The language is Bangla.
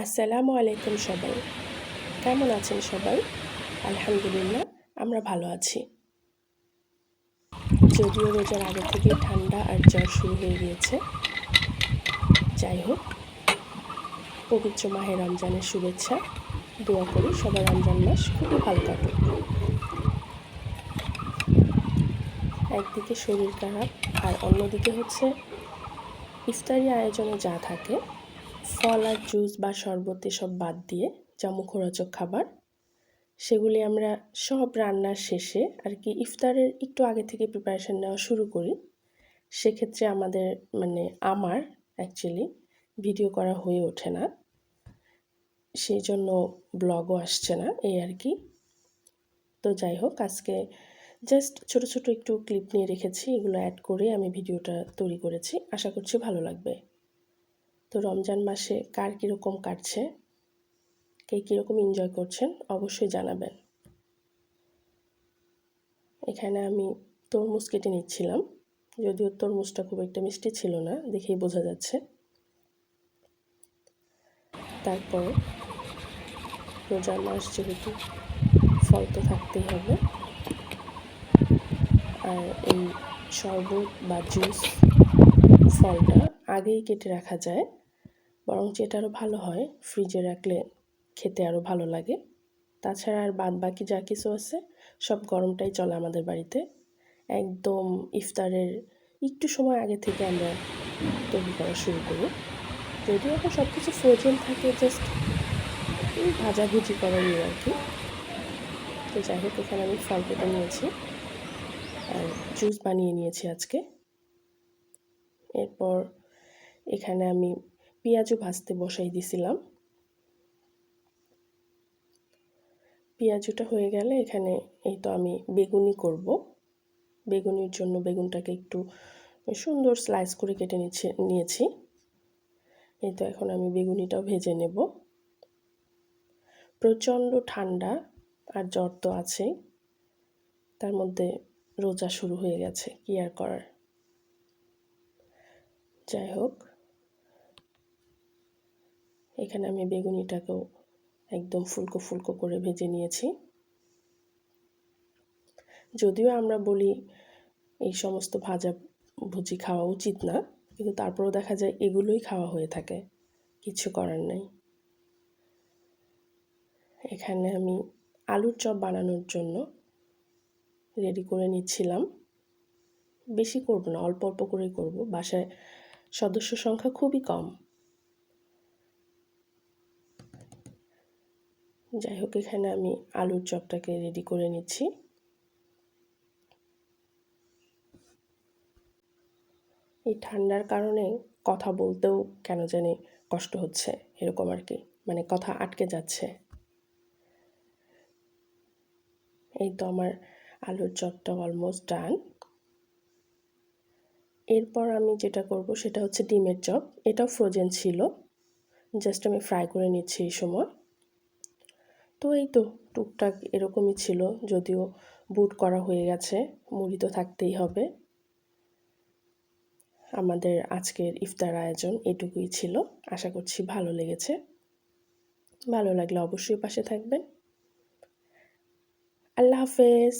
আসসালামু আলাইকুম সবাই। কেমন আছেন সবাই? আলহামদুলিল্লাহ, আমরা ভালো আছি। যদিও রোজার আগে থেকে ঠান্ডা আর জ্বর শুরু হয়ে গিয়েছে। যাই হোক, পবিত্র মাহে রমজানের শুভেচ্ছা, দোয়া করি সবার রমজান মাস খুবই ভালো কাটুক। একদিকে শরীর খারাপ আর অন্যদিকে হচ্ছে ইফতারি আয়োজনে যা থাকে ফল আর জুস বা শরবত সব বাদ দিয়ে যা মুখরোচক খাবার, সেগুলি আমরা সব রান্নার শেষে আর কি ইফতারের একটু আগে থেকে প্রিপারেশান নেওয়া শুরু করি। সেক্ষেত্রে আমাদের মানে আমার অ্যাকচুয়ালি ভিডিও করা হয়ে ওঠে না। সেই জন্য ব্লগও আসছে না, এই আর কি। তো যাই হোক, আজকে জাস্ট ছোট ছোট একটু ক্লিপ নিয়ে রেখেছি, এগুলো অ্যাড করে আমি ভিডিওটা তৈরি করেছি। আশা করছি ভালো লাগবে। তো রমজান মাসে কার কীরকম কাটছে? কে কীরকম এনজয় করছেন? অবশ্যই জানাবেন। এখানে আমি তরমুজ কেটে নিচ্ছিলাম। যদিও তরমুজটা খুব একটা মিষ্টি ছিল না, দেখেই বোঝা যাচ্ছে। তারপর রোজার মাস যেহেতু ফল তো থাকতেই হবে। আর এই শরবত বা জুস ফলটা আগেই কেটে রাখা যায়। বরং যেটা আরও ভালো হয় ফ্রিজে রাখলে খেতে আরও ভালো লাগে। তাছাড়া আর বাদ বাকি যা কিছু আছে, সব গরমটাই চলে আমাদের বাড়িতে। একদম ইফতারের একটু সময় আগে থেকে আমরা তৈরি করা শুরু করি। যদিও এখন সব কিছু ফ্রোজেন থাকে জাস্ট এই ভাজাভুজি করা নিয়ে আর কি। তো যাই হোক, এখানে আমি ফল কেটে নিয়েছি আর জুস বানিয়ে নিয়েছি আজকে। এরপর এখানে আমি পেঁয়াজও ভাজতে বসাই দিছিলাম। পেঁয়াজুটা হয়ে গেলে এখানে এই তো আমি বেগুনি করব। বেগুনির জন্য বেগুনটাকে একটু সুন্দর স্লাইস করে কেটে নিচ্ছে, নিয়েছি। এই তো এখন আমি বেগুনিটাও ভেজে নেব। প্রচণ্ড ঠান্ডা আর জ্বর তো আছেই। তার মধ্যে রোজা শুরু হয়ে গেছে, কি আর করার? যাই হোক। এখানে আমি বেগুনিটাকেও একদম ফুলকো ফুলকো করে ভেজে নিয়েছি। যদিও আমরা বলি এই সমস্ত ভাজা ভুজি খাওয়া উচিত না, কিন্তু তারপরেও দেখা যায় এগুলোই খাওয়া হয়ে থাকে, কিছু করার নেই। এখানে আমি আলুর চপ বানানোর জন্য রেডি করে নিচ্ছিলাম। বেশি করব না, অল্প অল্প করেই করব। বাসায় সদস্য সংখ্যা খুবই কম। যাই হোক, এখানে আমি আলুর চপটাকে রেডি করে নিচ্ছি। এই ঠান্ডার কারণে কথা বলতেও কেন জানি কষ্ট হচ্ছে, এরকম আর কি। মানে কথা আটকে যাচ্ছে। এই তো আমার আলুর চপটা অলমোস্ট ডান এরপর আমি যেটা করব সেটা হচ্ছে ডিমের চপ। এটাও ফ্রোজেন ছিল। জাস্ট আমি ফ্রাই করে নিচ্ছি এই সময়। তো এই তো টুকটাক এরকমই ছিল, যদিও বুট করা হয়ে গেছে, মুড়ি তো থাকতেই হবে। আমাদের আজকের ইফতার আয়োজন এটুকুই ছিল, আশা করছি ভালো লেগেছে। ভালো লাগলে অবশ্যই পাশে থাকবেন। আল্লাহ হাফেজ।